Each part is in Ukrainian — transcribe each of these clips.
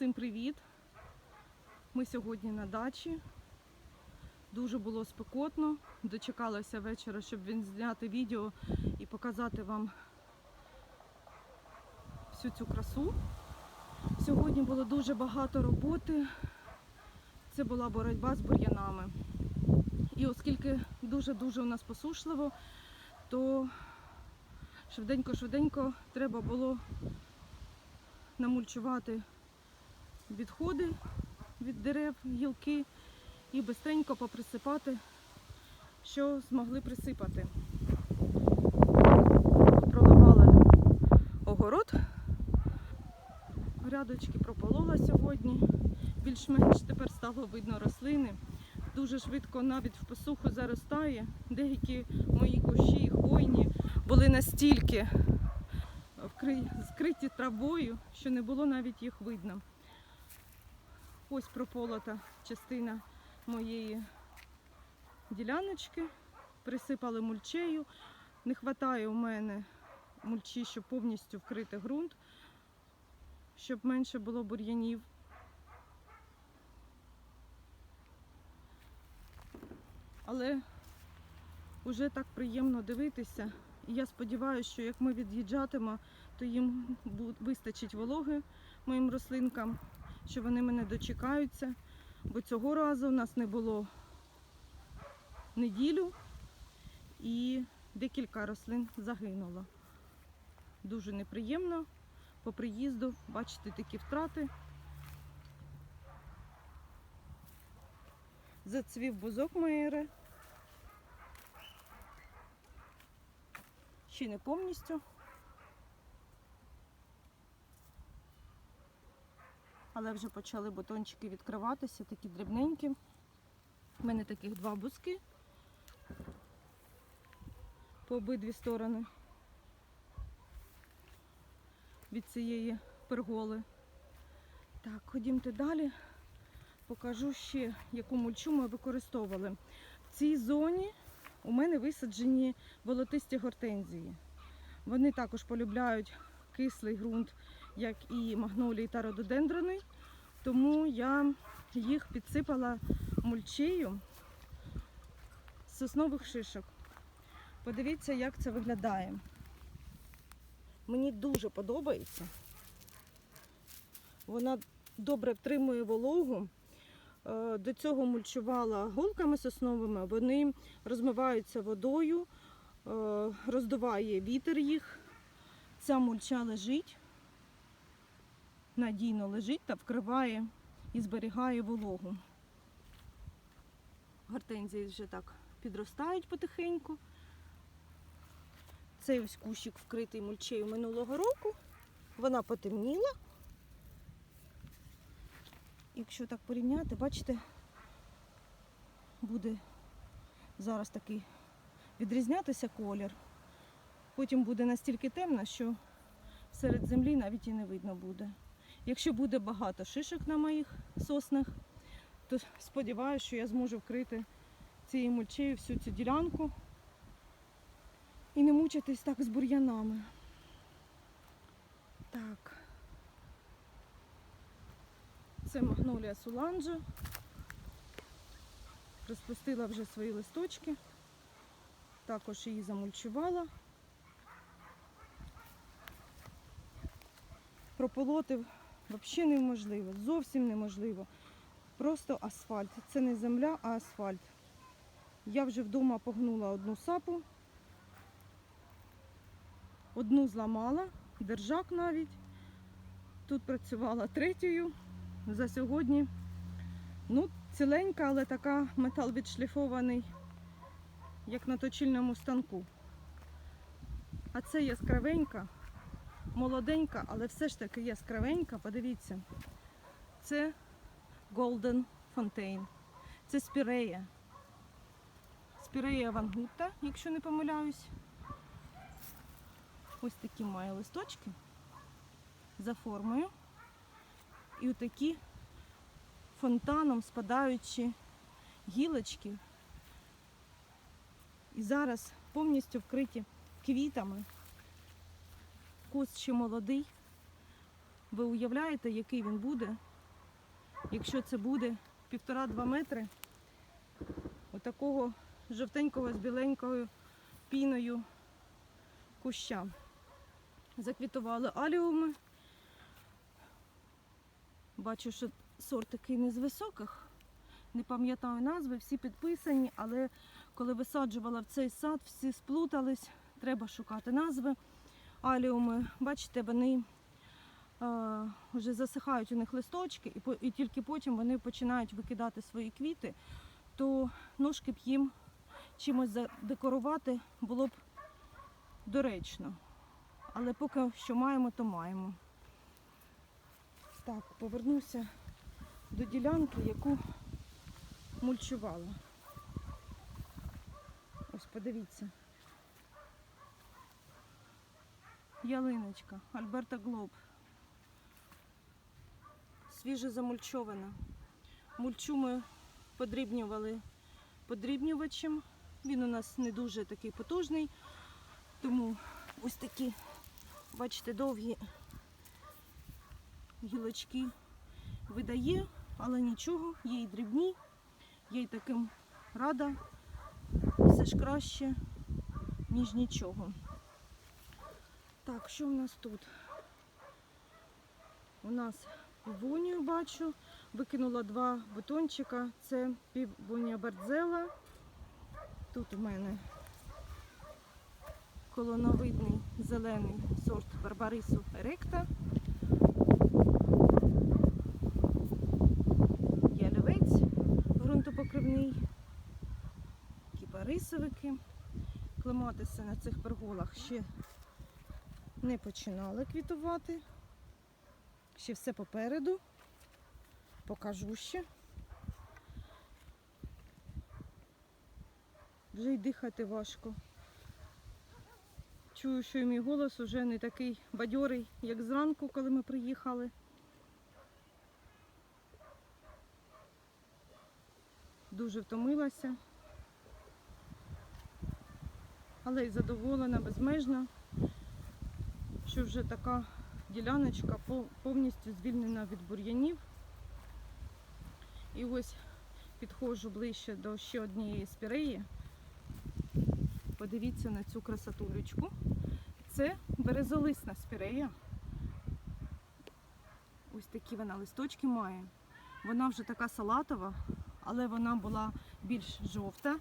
Усім привіт! Ми сьогодні на дачі. Дуже було спекотно. Дочекалася вечора, щоб він зняти відео і показати вам всю цю красу. Сьогодні було дуже багато роботи. Це була боротьба з бур'янами. І оскільки дуже-дуже у нас посушливо, то швиденько-швиденько треба було намульчувати відходи від дерев, гілки і бистренько поприсипати, що змогли присипати. Проливали огород, грядочки прополола сьогодні. Більш-менш тепер стало видно рослини. Дуже швидко навіть в посуху заростає. Деякі мої кущі, хвойні були настільки вкри- скриті травою, що не було навіть їх видно. Ось прополота частина моєї діляночки. Присипали мульчею. Не вистачає у мене мульчі, щоб повністю вкрити ґрунт, щоб менше було бур'янів. Але вже так приємно дивитися. І я сподіваюся, що як ми від'їжджатимо, то їм вистачить вологи моїм рослинкам, що вони мене дочекаються. Бо цього разу у нас не було неділю і декілька рослин загинуло. Дуже неприємно по приїзду бачити такі втрати. Зацвів бузок Мейре. Ще не повністю. Але вже почали бутончики відкриватися, такі дрібненькі. У мене таких два бузки по обидві сторони від цієї перголи. Так, ходімте далі. Покажу ще, яку мульчу ми використовували. В цій зоні у мене висаджені волотисті гортензії. Вони також полюбляють кислий ґрунт, як і магнолії та рододендрони. Тому я їх підсипала мульчею з соснових шишок. Подивіться, як це виглядає. Мені дуже подобається. Вона добре втримує вологу. Е, До цього мульчувала голками сосновими, вони розмиваються водою, е, роздуває вітер їх. Ця мульча лежить, надійно лежить та вкриває і зберігає вологу. Гортензії вже так підростають потихеньку. Цей ось кущик вкритий мульчею минулого року. Вона потемніла. Якщо так порівняти, бачите, буде зараз такий відрізнятися колір. Потім буде настільки темно, що серед землі навіть і не видно буде. Якщо буде багато шишок на моїх соснах, то сподіваюся, що я зможу вкрити цією мульчею всю цю ділянку і не мучитись так з бур'янами. Так. Це магнолія суланджа. Розпустила вже свої листочки. Також її замульчувала. Прополоти взагалі неможливо, зовсім неможливо. Просто асфальт. Це не земля, а асфальт. Я вже вдома погнула одну сапу, одну зламала, держак навіть. Тут працювала третьою за сьогодні. Ну, ціленька, але така метал відшліфований, як на точильному станку. А це яскравенька, молоденька, але все ж таки яскравенька. Подивіться, це Golden Fontaine. Це спірея. Спірея вангута, якщо не помиляюсь. Ось такі має листочки за формою. І отакі фонтаном спадаючі гілочки. І зараз повністю вкриті квітами. Куст ще молодий. Ви уявляєте, який він буде якщо це буде півтора-два метри, отакого жовтенького з біленькою піною куща. Заквітували аліуми. Бачу, що сорт такий не з високих. Не пам'ятаю назви, всі підписані, але коли висаджувала в цей сад, всі сплутались, треба шукати назви. Аліуми, бачите, вони е, вже засихають у них листочки, і, тільки потім вони починають викидати свої квіти, то ножки б їм чимось задекорувати було б доречно. Але поки що маємо, то маємо. Так, повернуся до ділянки, яку мульчувала. Ось подивіться. Ялиночка, Альберта Глоб. Свіже замульчована. Мульчу ми подрібнювали подрібнювачем. Він у нас не дуже такий потужний, тому ось такі, бачите, довгі гілочки видає, але нічого, є й дрібні, є й таким рада. Все ж краще, ніж нічого. Так, що в нас тут? У нас півонію бачу. Викинула два бутончика. Це півонія Бардзела. Тут у мене колоновидний зелений сорт Барбарису Еректа. Ялівець ґрунтопокривний, кіпарисовики. Клематиси на цих перголах ще не починали квітувати. Ще все попереду. Покажу ще. Вже й дихати важко. Чую, що і мій голос уже не такий бадьорий, як зранку, коли ми приїхали. Дуже втомилася. Але й задоволена, безмежна, що вже така діляночка повністю звільнена від бур'янів. І ось підходжу ближче до ще однієї спіреї. Подивіться на цю красотулечку. Це березолисна спірея. Ось такі вона листочки має. Вона вже така салатова, але вона була більш жовта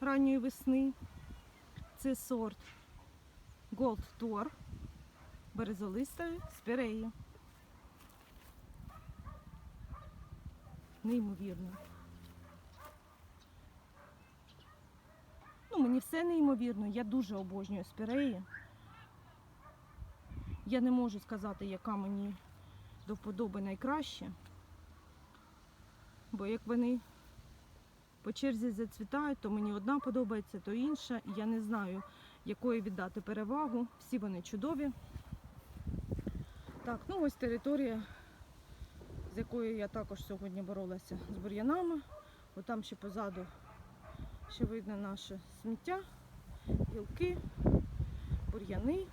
ранньої весни. Це сорт Gold Tour березолистої спіреї. Неймовірно. Ну, мені все неймовірно. Я дуже обожнюю спіреї. Я не можу сказати, яка мені до вподоби найкраще. Бо як вони по черзі зацвітають, то мені одна подобається, то інша. Я не знаю, якої віддати перевагу. Всі вони чудові. Так, ну ось територія, з якою я також сьогодні боролася з бур'янами. Отам ще позаду ще видно наше сміття, гілки, бур'яни.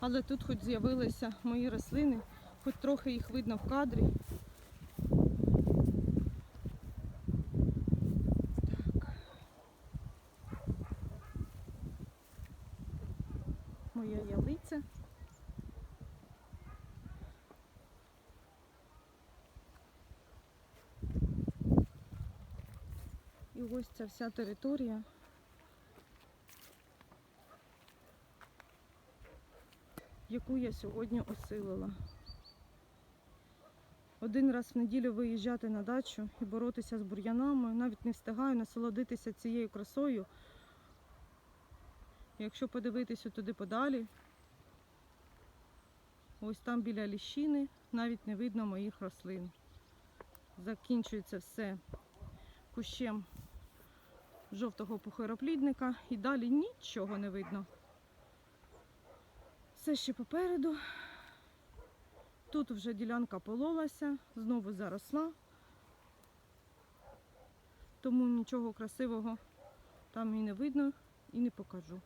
Але тут хоч з'явилися мої рослини, хоч трохи їх видно в кадрі. І ось ця вся територія. яку я сьогодні осилила. Один раз в неділю виїжджати на дачу і боротися з бур'янами, навіть не встигаю насолодитися цією красою. Якщо подивитися туди подалі, ось там біля ліщини навіть не видно моїх рослин. Закінчується все кущем жовтого пухироплідника і далі нічого не видно. Все ще попереду. Тут вже ділянка пололася, знову заросла, тому нічого красивого там і не видно, і не покажу.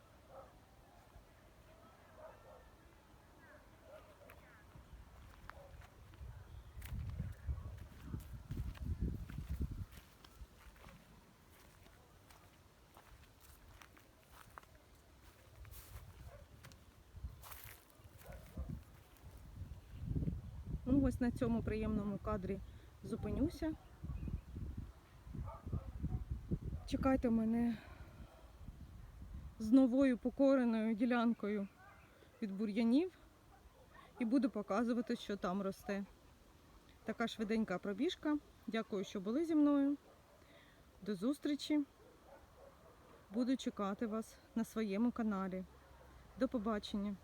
Ось на цьому приємному кадрі зупинюся. Чекайте мене з новою покореною ділянкою від бур'янів і буду показувати, що там росте. Така швиденька пробіжка. Дякую, що були зі мною. До зустрічі. Буду чекати вас на своєму каналі. До побачення.